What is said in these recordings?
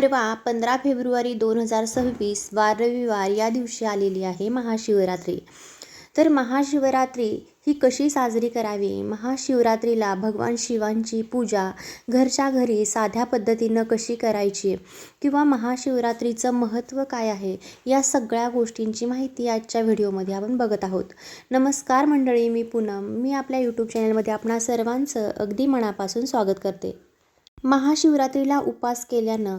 परवा पंधरा फेब्रुवारी दोन हजार सव्वीस वार रविवार या दिवशी आलेली आहे महाशिवरात्री. तर महाशिवरात्री ही कशी साजरी करावी? महाशिवरात्रीला भगवान शिवांची पूजा घरच्या घरी साध्या पद्धतीनं कशी करायची? किंवा महाशिवरात्रीचं महत्त्व काय आहे? या सगळ्या गोष्टींची माहिती आजच्या व्हिडिओमध्ये आपण बघत आहोत. नमस्कार मंडळी मी पूनम. मी आपल्या यूट्यूब चॅनलमध्ये आपणा सर्वांचं अगदी मनापासून स्वागत करते. महाशिवरात्रीला उपास केल्यानं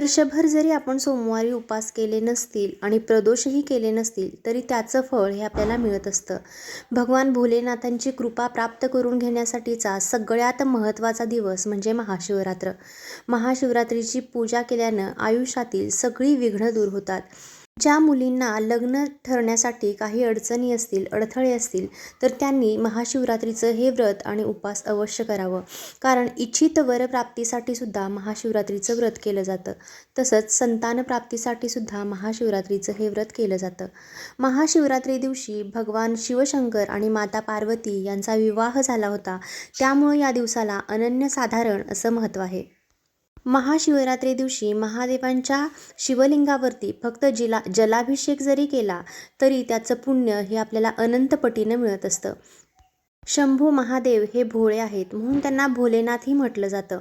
वर्षभर जरी आपण सोमवारी उपास केले नसतील आणि प्रदोषही केले नसतील तरी त्याचं फळ हे आपल्याला मिळत असतं. भगवान भोलेनाथांची कृपा प्राप्त करून घेण्यासाठीचा सगळ्यात महत्त्वाचा दिवस म्हणजे महाशिवरात्र. महाशिवरात्रीची पूजा केल्यानं आयुष्यातील सगळी विघ्न दूर होतात. ज्या मुलींना लग्न ठरण्यासाठी काही अडचणी असतील अडथळे असतील तर त्यांनी महाशिवरात्रीचं हे व्रत आणि उपास अवश्य करावं. कारण इच्छित वरप्राप्तीसाठी सुद्धा महाशिवरात्रीचं व्रत केलं जातं. तसंच संतानप्राप्तीसाठी सुद्धा महाशिवरात्रीचं हे व्रत केलं जातं. महाशिवरात्री दिवशी भगवान शिवशंकर आणि माता पार्वती यांचा विवाह झाला होता. त्यामुळे या दिवसाला अनन्यसाधारण असं महत्त्व आहे. महाशिवरात्री दिवशी महादेवांच्या शिवलिंगावरती फक्त जिला जलाभिषेक जरी केला तरी त्याचं पुण्य हे आपल्याला अनंतपटीनं मिळत असतं. शंभू महादेव हे भोळे आहेत म्हणून त्यांना भोलेनाथही म्हटलं जातं.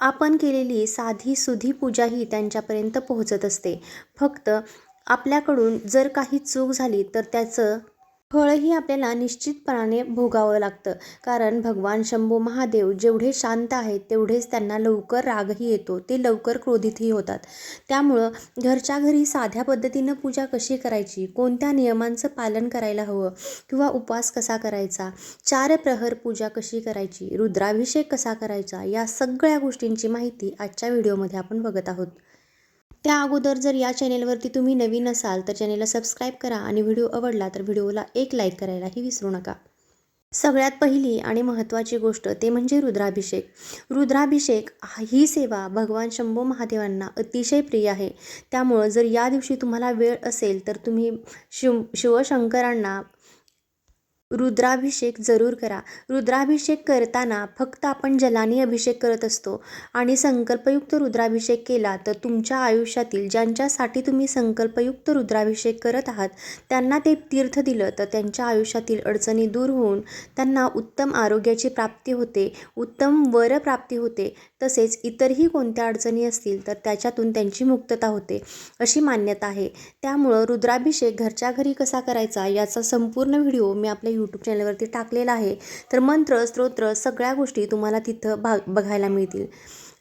आपण केलेली साधी सुधी पूजाही त्यांच्यापर्यंत पोहोचत असते. फक्त आपल्याकडून जर काही चूक झाली तर त्याचं फळही आपल्याला निश्चितपणाने भोगावं लागतं. कारण भगवान शंभू महादेव जेवढे शांत आहेत तेवढेच त्यांना लवकर रागही येतो. ते लवकर क्रोधितही होतात. त्यामुळं घरच्या घरी साध्या पद्धतीनं पूजा कशी करायची? कोणत्या नियमांचं पालन करायला हवं? किंवा उपवास कसा करायचा? चार प्रहर पूजा कशी करायची? रुद्राभिषेक कसा करायचा? या सगळ्या गोष्टींची माहिती आजच्या व्हिडिओमध्ये आपण बघत आहोत. त्या अगोदर जर या चॅनेलवरती तुम्ही नवीन असाल तर चॅनेलला सबस्क्राईब करा आणि व्हिडिओ आवडला तर व्हिडिओला एक लाईक करायलाही विसरू नका. सगळ्यात पहिली आणि महत्त्वाची गोष्ट ते म्हणजे रुद्राभिषेक. रुद्राभिषेक ही सेवा भगवान शंभू महादेवांना अतिशय प्रिय आहे. त्यामुळं जर या दिवशी तुम्हाला वेळ असेल तर तुम्ही शिव शिवशंकरांना रुद्राभिषेक जरूर करा. रुद्राभिषेक करताना फक्त आपण जलाने अभिषेक करत असतो आणि संकल्पयुक्त रुद्राभिषेक केला तर तुमच्या आयुष्यातील ज्यांच्यासाठी तुम्ही संकल्पयुक्त रुद्राभिषेक करत आहात त्यांना ते तीर्थ दिलं तर त्यांच्या आयुष्यातील अडचणी दूर होऊन त्यांना उत्तम आरोग्याची प्राप्ती होते उत्तम वरप्राप्ती होते. तसेच इतरही कोणत्या अडचणी असतील तर त्याच्यातून त्यांची मुक्तता होते अशी मान्यता आहे. त्यामुळं रुद्राभिषेक घरच्या घरी कसा करायचा याचा संपूर्ण व्हिडिओ मी आपल्या यूट्यूब चॅनलवरती टाकलेला आहे. तर मंत्र स्तोत्र सगळ्या गोष्टी तुम्हाला तिथं भा बघायला मिळतील.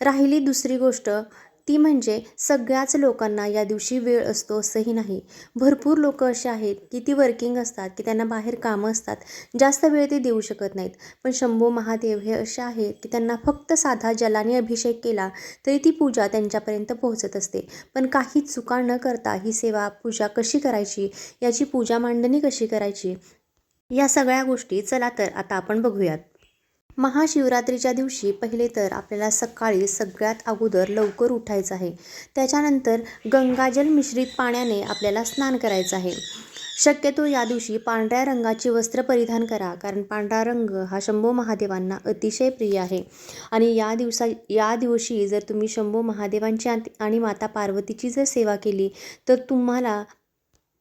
राहिली दुसरी गोष्ट ती म्हणजे सगळ्याच लोकांना या दिवशी वेळ असतो असंही नाही. भरपूर लोक असे आहेत की ती वर्किंग असतात की त्यांना बाहेर कामं असतात. जास्त वेळ ते देऊ शकत नाहीत. पण शंभू महादेव हे असे आहेत की त्यांना फक्त साधा जलाने अभिषेक केला तरी ती पूजा त्यांच्यापर्यंत पोहोचत असते. पण काही चुका न करता ही सेवा पूजा कशी करायची? याची पूजा मांडणी कशी करायची? या सगळ्या गोष्टी चला तर आता आपण बघूयात. महाशिवरात्रीच्या दिवशी पहिले तर आपल्याला सकाळी सगळ्यात अगोदर लवकर उठायचं आहे. त्याच्यानंतर गंगाजल मिश्रित पाण्याने आपल्याला स्नान करायचं आहे. शक्यतो या दिवशी पांढऱ्या रंगाची वस्त्र परिधान करा कारण पांढरा रंग हा शंभू महादेवांना अतिशय प्रिय आहे. आणि या दिवसा या दिवशी जर तुम्ही शंभू महादेवांची आणि माता पार्वतीची जर सेवा केली तर तुम्हाला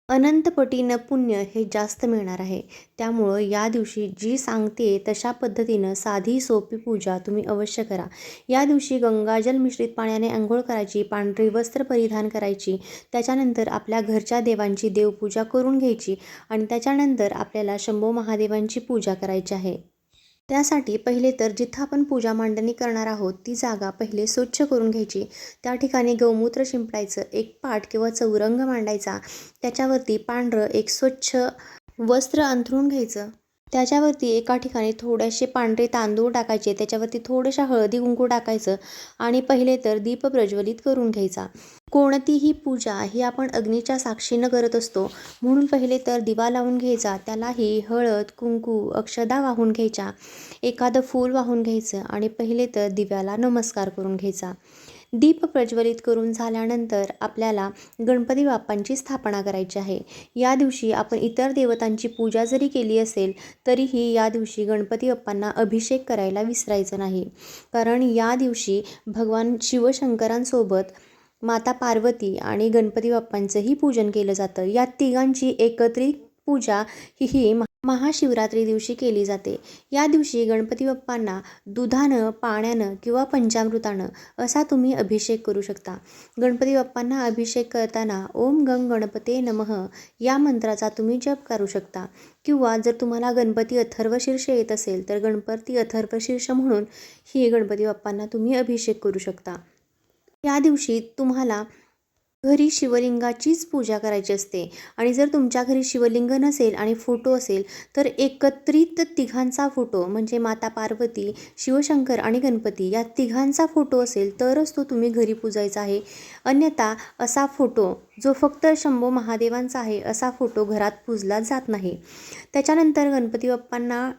अनंतपटीनं पुण्य हे जास्त मिळणार आहे. त्यामुळं या दिवशी जी सांगते तशा पद्धतीनं साधी सोपी पूजा तुम्ही अवश्य करा. या दिवशी गंगाजल मिश्रित पाण्याने आंघोळ करायची पांढरी वस्त्र परिधान करायची त्याच्यानंतर आपल्या घरच्या देवांची देवपूजा करून घ्यायची आणि त्याच्यानंतर आपल्याला शंभो महादेवांची पूजा करायची आहे. त्यासाठी पहिले तर जिथं आपण पूजा मांडणी करणार आहोत ती जागा पहिले स्वच्छ करून घ्यायची. त्या ठिकाणी गौमूत्र शिंपडायचं एक पाट किंवा चौरंग मांडायचा. त्याच्यावरती पांढरं एक स्वच्छ वस्त्र अंथरून घ्यायचं. त्याच्यावरती एका ठिकाणी थोडेसे पांढरे तांदूळ टाकायचे. त्याच्यावरती थोडंशा हळदी कुंकू टाकायचं आणि पहिले तर दीप प्रज्वलित करून घ्यायचा. कोणतीही पूजा ही आपण अग्नीच्या साक्षीनं करत असतो. म्हणून पहिले तर दिवा लावून घ्यायचा. त्यालाही हळद कुंकू अक्षदा वाहून घ्यायच्या. एखादं फूल वाहून घ्यायचं आणि पहिले तर दिव्याला नमस्कार करून घ्यायचा. दीप प्रज्वलित करून झाल्यानंतर आपल्याला गणपती बाप्पांची स्थापना करायची आहे. या दिवशी आपण इतर देवतांची पूजा जरी केली असेल तरीही या दिवशी गणपती बाप्पांना अभिषेक करायला विसरायचं नाही. कारण या दिवशी भगवान शिवशंकरांसोबत माता पार्वती आणि गणपती बाप्पांचंही पूजन केलं जातं. या तिघांची एकत्रित पूजा ही ही महाशिवरात्री दिवशी केली जाते. या दिवशी गणपती बाप्पांना दुधानं पाण्यानं किंवा पंचामृतानं असा तुम्ही अभिषेक करू शकता. गणपती बाप्पांना अभिषेक करताना ओम गंग गणपते नमः या मंत्राचा तुम्ही जप करू शकता. किंवा जर तुम्हाला गणपती अथर्वशीर्ष येत असेल तर गणपती अथर्वशीर्ष म्हणून ही गणपती बाप्पांना तुम्ही अभिषेक करू शकता. या दिवशी तुम्हाला घरी शिवलिंगाचीच पूजा करायची असते. आणि जर तुमच्या घरी शिवलिंग नसेल आणि फोटो असेल तर एकत्रित तिघांचा फोटो म्हणजे माता पार्वती शिवशंकर आणि गणपती या तिघांचा फोटो असेल तरच तो तुम्ही घरी पूजायचा आहे. अन्यथा असा फोटो जो फक्त शंभो महादेवांचा आहे असा फोटो घरात पूजला जात नाही. त्याच्यानंतर गणपती बाप्पांना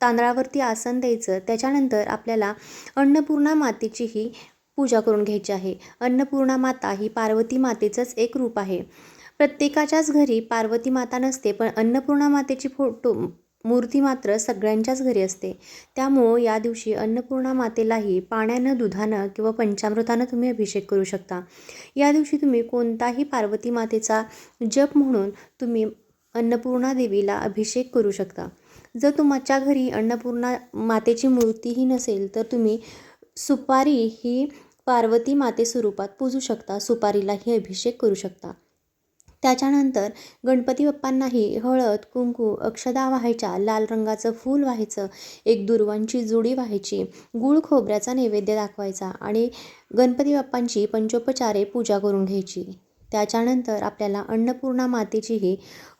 तांदळावरती आसन द्यायचं. त्याच्यानंतर आपल्याला अन्नपूर्णा मातेचीही पूजा करून घ्यायची आहे. अन्नपूर्णा माता ही पार्वती मातेचंच एक रूप आहे. प्रत्येकाच्याच घरी पार्वती माता नसते पण अन्नपूर्णा मातेची फोटो मूर्ती मात्र सगळ्यांच्याच घरी असते. त्यामुळं या दिवशी अन्नपूर्णा मातेलाही पाण्यानं दुधानं किंवा पंचामृतानं तुम्ही अभिषेक करू शकता. या दिवशी तुम्ही कोणताही पार्वती मातेचा जप म्हणून तुम्ही अन्नपूर्णा देवीला अभिषेक करू शकता. जर तुमच्या घरी अन्नपूर्णा मातेची मूर्तीही नसेल तर तुम्ही सुपारी ही पार्वती माते स्वरूपात पूजू शकता सुपारीलाही अभिषेक करू शकता. त्याच्यानंतर गणपती बाप्पांनाही हळद कुंकू अक्षदा व्हायच्या लाल रंगाचं फूल व्हायचं एक दुर्वांची जुडी व्हायची गूळ खोबऱ्याचा नैवेद्य दाखवायचा आणि गणपती बाप्पांची पंचोपचारे पूजा करून घ्यायची. त्याच्यानंतर आपल्याला अन्नपूर्णा मातेचीही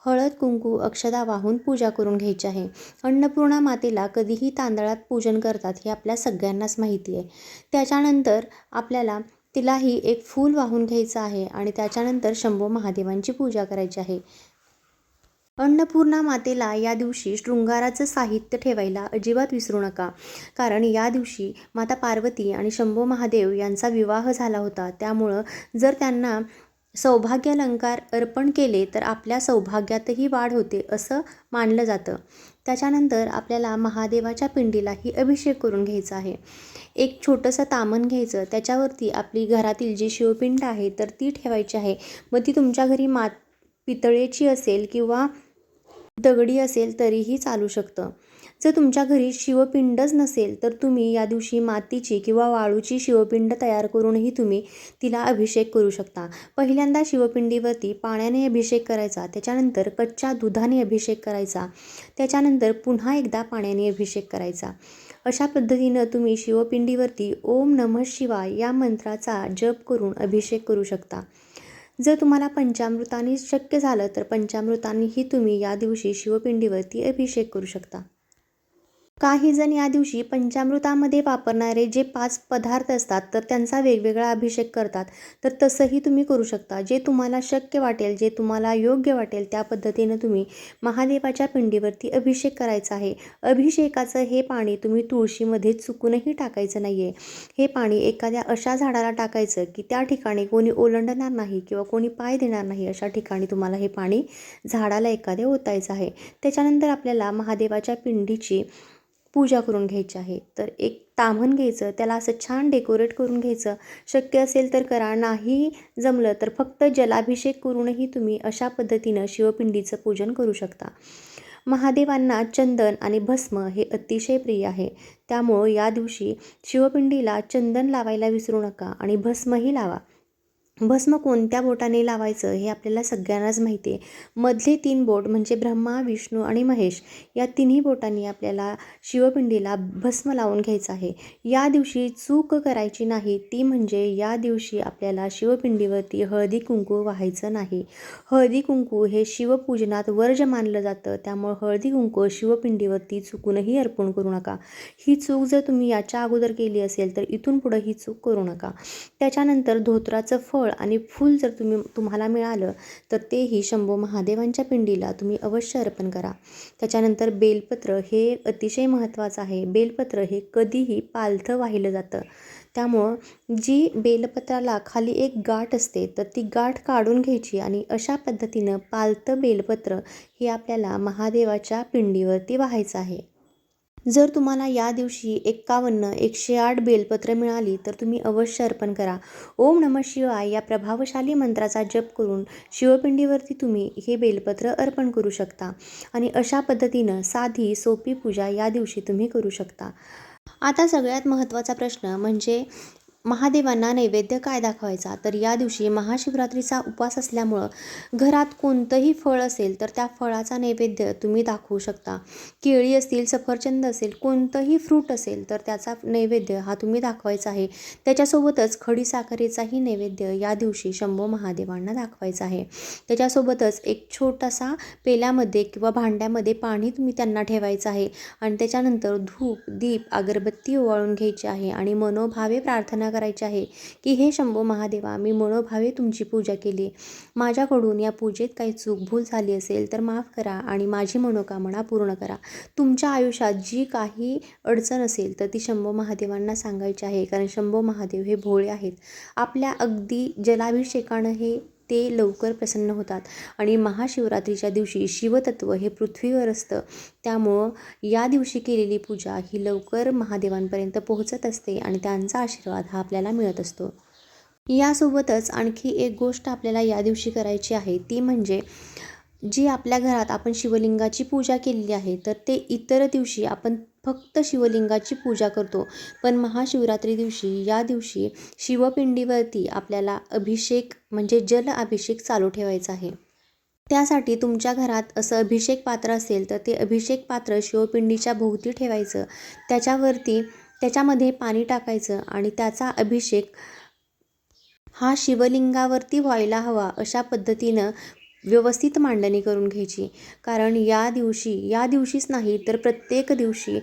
हळद कुंकू अक्षदा वाहून पूजा करून घ्यायची आहे. अन्नपूर्णा मातेला कधीही तांदळात पूजन करतात हे आपल्या सगळ्यांनाच माहिती आहे. त्याच्यानंतर आपल्याला तिलाही एक फूल वाहून घ्यायचं आहे आणि त्याच्यानंतर शंभो महादेवांची पूजा करायची आहे. अन्नपूर्णा मातेला या दिवशी शृंगाराचं साहित्य ठेवायला अजिबात विसरू नका. कारण या दिवशी माता पार्वती आणि शंभो महादेव यांचा विवाह झाला होता. त्यामुळं जर त्यांना सौभाग्यालंकार अर्पण केले तर आपल्या सौभाग्यातही वाढ होते असं मानलं जातं. त्याच्यानंतर आपल्याला महादेवाच्या पिंडीलाही अभिषेक करून घ्यायचा आहे. एक छोटंसं तामण घ्यायचं. त्याच्यावरती आपली घरातील जी शिवपिंड आहे तर ती ठेवायची आहे. मग ती तुमच्या घरी मात पितळेची असेल किंवा दगडी असेल तरीही चालू शकतं. जर तुमच्या घरी शिवपिंडच नसेल तर तुम्ही या दिवशी मातीची किंवा वाळूची शिवपिंड तयार करूनही तुम्ही तिला अभिषेक करू शकता. पहिल्यांदा शिवपिंडीवरती पाण्याने अभिषेक करायचा त्याच्यानंतर कच्च्या दुधाने अभिषेक करायचा त्याच्यानंतर पुन्हा एकदा पाण्याने अभिषेक करायचा. अशा पद्धतीनं तुम्ही शिवपिंडीवरती ओम नमः शिवाय या मंत्राचा जप करून अभिषेक करू शकता. जर तुम्हाला पंचामृताने शक्य झालं तर पंचामृतानेही तुम्ही या दिवशी शिवपिंडीवरती अभिषेक करू शकता. काही जण या दिवशी पंचामृतामध्ये वापरणारे जे पाच पदार्थ असतात तर त्यांचा वेगवेगळा अभिषेक करतात. तर तसंही तुम्ही करू शकता. जे तुम्हाला शक्य वाटेल जे तुम्हाला योग्य वाटेल त्या पद्धतीनं तुम्ही महादेवाच्या पिंडीवरती अभिषेक करायचा आहे. अभिषेकाचं हे पाणी तुम्ही तुळशीमध्ये चुकूनही टाकायचं नाही आहे हे पाणी एखाद्या अशा झाडाला टाकायचं की त्या ठिकाणी कोणी ओलंडणार नाही किंवा कोणी पाय देणार नाही अशा ठिकाणी तुम्हाला हे पाणी झाडाला एखाद्या ओतायचं आहे. त्याच्यानंतर आपल्याला महादेवाच्या पिंडीची पूजा करून घ्यायची आहे. तर एक ताम्हण घ्यायचं त्याला असं छान डेकोरेट करून घ्यायचं. शक्य असेल तर करा नाही जमलं तर फक्त जलाभिषेक करूनही तुम्ही अशा पद्धतीनं शिवपिंडीचं पूजन करू शकता. महादेवांना चंदन आणि भस्म हे अतिशय प्रिय आहे. त्यामुळं या दिवशी शिवपिंडीला चंदन लावायला विसरू नका आणि भस्मही लावा. भस्म कोणत्या बोटाने लावायचं हे आपल्याला सगळ्यांनाच माहिती आहे मधले तीन बोट म्हणजे ब्रह्मा विष्णू आणि महेश या तिन्ही बोटांनी आपल्याला शिवपिंडीला भस्म लावून घ्यायचं आहे. या दिवशी चूक करायची नाही ती म्हणजे या दिवशी आपल्याला शिवपिंडीवरती हळदी कुंकू व्हायचं नाही. हळदी कुंकू हे शिवपूजनात वर्ज मानलं जातं त्यामुळं हळदी कुंकू शिवपिंडीवरती चुकूनही अर्पण करू नका. ही चूक जर तुम्ही याच्या अगोदर केली असेल तर इथून पुढं ही चूक करू नका. त्याच्यानंतर धोत्राचं फळ आणि फूल जर तुम्ही तुम्हाला मिळालं तर तेही शंभो महादेवांच्या पिंडीला तुम्ही अवश्य अर्पण करा. त्याच्यानंतर बेलपत्र हे अतिशय महत्त्वाचं आहे. बेलपत्र हे कधीही पालथं वाहिलं जातं. त्यामुळं जी बेलपत्राला खाली एक गाठ असते तर ती गाठ काढून घ्यायची आणि अशा पद्धतीनं पालतं बेलपत्र हे आपल्याला महादेवाच्या पिंडीवरती व्हायचं आहे. जर तुम्हाला या दिवशी एक्कावन्न एकशे आठ बेलपत्र मिळाली तर तुम्ही अवश्य अर्पण करा. ओम नम शिवाय या प्रभावशाली मंत्राचा जप करून शिवपिंडीवरती तुम्ही हे बेलपत्र अर्पण करू शकता आणि अशा पद्धतीनं साधी सोपी पूजा या दिवशी तुम्ही करू शकता. आता सगळ्यात महत्त्वाचा प्रश्न म्हणजे महादेवांना नैवेद्य काय दाखवायचा? तर या दिवशी महाशिवरात्रीचा उपवास असल्यामुळं घरात कोणतंही फळ असेल तर त्या फळाचा नैवेद्य तुम्ही दाखवू शकता. केळी असतील सफरचंद असेल कोणतंही फ्रूट असेल तर त्याचा नैवेद्य हा तुम्ही दाखवायचा आहे. त्याच्यासोबतच खडीसाखरेचाही नैवेद्य या दिवशी शंभो महादेवांना दाखवायचा आहे. त्याच्यासोबतच एक छोटासा पेल्यामध्ये किंवा भांड्यामध्ये पाणी तुम्ही त्यांना ठेवायचं आहे. आणि त्याच्यानंतर धूप दीप अगरबत्ती ओवाळून घ्यायची आहे आणि मनोभावे प्रार्थना करायची आहे की हे शंभो महादेवा मी मनोभावे तुमची पूजा केली. माझ्याकडून या पूजेत काही चूक भूल झाली असेल तर माफ करा आणि माझी मनोकामना पूर्ण करा. तुमच्या आयुष्यात जी काही अडचण असेल तर ती शंभो महादेवांना सांगायची आहे कारण शंभो महादेव हे भोळे आहेत. आपल्या अगदी जलाभिषेकानं हे ते लवकर प्रसन्न होतात. आणि महाशिवरात्रीच्या दिवशी शिवतत्व हे पृथ्वीवर असतं. त्यामुळं या दिवशी केलेली पूजा ही लवकर महादेवांपर्यंत पोहोचत असते आणि त्यांचा आशीर्वाद हा आपल्याला मिळत असतो. यासोबतच आणखी एक गोष्ट आपल्याला या दिवशी करायची आहे ती म्हणजे जी आपल्या घरात आपण शिवलिंगाची पूजा केलेली आहे तर ते इतर दिवशी आपण फक्त शिवलिंगाची पूजा करतो. पण महाशिवरात्री दिवशी या दिवशी शिवपिंडीवरती आपल्याला अभिषेक म्हणजे जल अभिषेक चालू ठेवायचा आहे. त्यासाठी तुमच्या घरात असं अभिषेक पात्र असेल तर ते अभिषेक पात्र शिवपिंडीच्या भोवती ठेवायचं. त्याच्यावरती त्याच्यामध्ये पाणी टाकायचं आणि त्याचा अभिषेक हा शिवलिंगावरती व्हायला हवा अशा पद्धतीनं व्यवस्थित मांडणी करून घ्यायची. कारण या दिवशी या दिवशीच नाही तर प्रत्येक दिवशी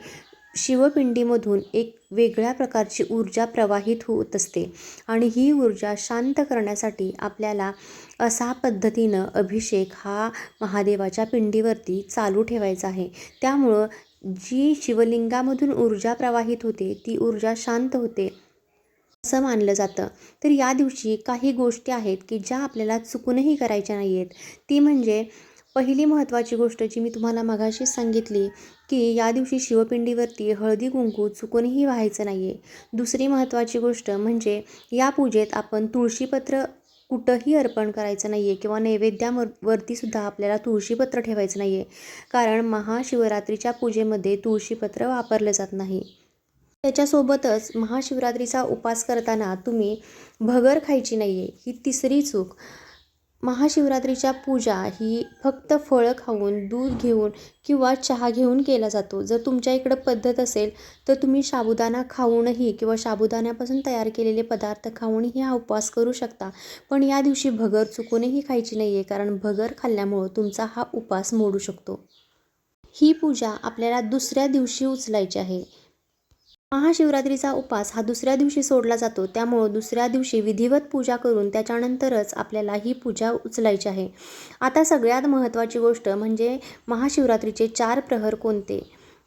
शिवपिंडीमधून एक वेगळ्या प्रकारची ऊर्जा प्रवाहित होत असते. आणि ही ऊर्जा शांत करण्यासाठी आपल्याला असा पद्धतीनं अभिषेक हा महादेवाच्या पिंडीवरती चालू ठेवायचा आहे. त्यामुळं जी शिवलिंगामधून ऊर्जा प्रवाहित होते ती ऊर्जा शांत होते. असं मानलं जातं. तर या दिवशी काही गोष्टी आहेत की ज्या आपल्याला चुकूनही करायच्या नाही आहेत ती म्हणजे पहिली महत्त्वाची गोष्ट जी मी तुम्हाला मघाशी सांगितली की या दिवशी शिवपिंडीवरती हळदी कुंकू चुकूनही व्हायचं नाही आहे दुसरी महत्त्वाची गोष्ट म्हणजे या पूजेत आपण तुळशीपत्र कुठंही अर्पण करायचं नाही आहे किंवा नैवेद्यावर वरतीसुद्धा आपल्याला तुळशीपत्र ठेवायचं नाही आहे कारण महाशिवरात्रीच्या पूजेमध्ये तुळशीपत्र वापरलं जात नाही. त्याच्यासोबतच महाशिवरात्रीचा उपास करताना तुम्ही भगर खायची नाही आहे ही तिसरी चूक. महाशिवरात्रीच्या पूजा ही फक्त फळं खाऊन दूध घेऊन किंवा चहा घेऊन केला जातो. जर तुमच्या इकडं पद्धत असेल तर तुम्ही साबुदाणा खाऊनही किंवा साबुदाण्यापासून तयार केलेले पदार्थ खाऊनही हा उपवास करू शकता. पण या दिवशी भगर चुकूनही खायची नाही आहे कारण भगर खाल्ल्यामुळं तुमचा हा उपास मोडू शकतो. ही पूजा आपल्याला दुसऱ्या दिवशी उचलायची आहे. महाशिवरात्रीचा उपास हा दुसऱ्या दिवशी सोडला जातो. त्यामुळं दुसऱ्या दिवशी विधिवत पूजा करून त्याच्यानंतरच आपल्याला ही पूजा उचलायची आहे. आता सगळ्यात महत्त्वाची गोष्ट म्हणजे महाशिवरात्रीचे चार प्रहर कोणते?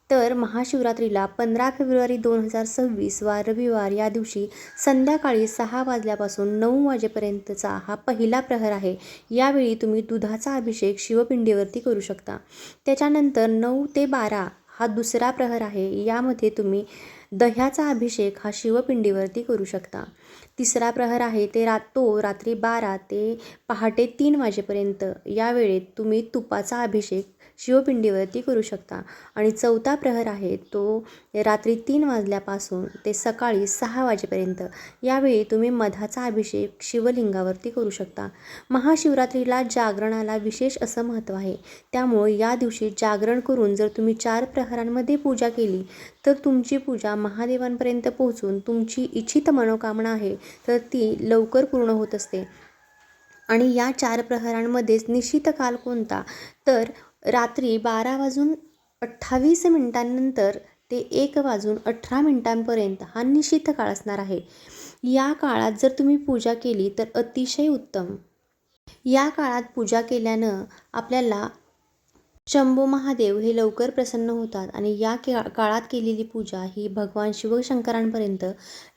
तर महाशिवरात्रीला पंधरा फेब्रुवारी दोन हजार सव्वीस वा रविवार या दिवशी संध्याकाळी सहा वाजल्यापासून नऊ वाजेपर्यंतचा हा पहिला प्रहर आहे. यावेळी तुम्ही दुधाचा अभिषेक शिवपिंडीवरती करू शकता. त्याच्यानंतर नऊ ते बारा हा दुसरा प्रहर आहे. यामध्ये तुम्ही दह्याचा अभिषेक हा शिवपिंडीवरती करू शकता. तिसरा प्रहर आहे ते रात तो रात्री बारा ते पहाटे तीन वाजेपर्यंत. या वेळेत तुम्ही तुपाचा अभिषेक शिवपिंडीवरती करू शकता. आणि चौथा प्रहर आहे तो रात्री तीन वाजल्यापासून ते सकाळी सहा वाजेपर्यंत. यावेळी तुम्ही मधाचा अभिषेक शिवलिंगावरती करू शकता. महाशिवरात्रीला जागरणाला विशेष असं महत्त्व आहे. त्यामुळे या दिवशी जागरण करून जर तुम्ही चार प्रहरांमध्ये पूजा केली तर तुमची पूजा महादेवांपर्यंत पोहोचून तुमची इच्छित मनोकामना आहे तर ती लवकर पूर्ण होत असते. आणि या चार प्रहरांमध्येच निश्चित काल कोणता? तर रात्री बारा वाजून अठ्ठावीस मिनिटांनंतर ते एक वाजून अठरा मिनिटांपर्यंत हा निश्चित काळ असणार आहे. या काळात जर तुम्ही पूजा केली तर अतिशय उत्तम. या काळात पूजा केल्यानं आपल्याला शंभू महादेव हे लवकर प्रसन्न होतात आणि या के काळात केलेली पूजा ही भगवान शिवशंकरांपर्यंत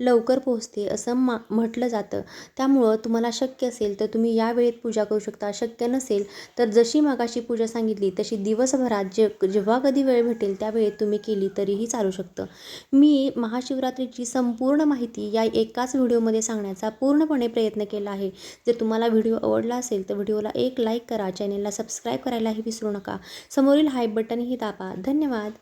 लवकर पोहोचते असं मा म्हटलं जातं. त्यामुळं तुम्हाला शक्य असेल तर तुम्ही या वेळेत पूजा करू शकता. शक्य नसेल तर जशी मागाशी पूजा सांगितली तशी दिवसभरात जे जेव्हा कधी वेळ भेटेल त्या वेळेत तुम्ही केली तरीही चालू शकतं. मी महाशिवरात्रीची संपूर्ण माहिती या एकाच व्हिडिओमध्ये सांगण्याचा पूर्णपणे प्रयत्न केला आहे. जर तुम्हाला व्हिडिओ आवडला असेल तर व्हिडिओला एक लाईक करा चॅनेलला सबस्क्राईब करायलाही विसरू नका. समोरील हाय बटनही दाबा. धन्यवाद.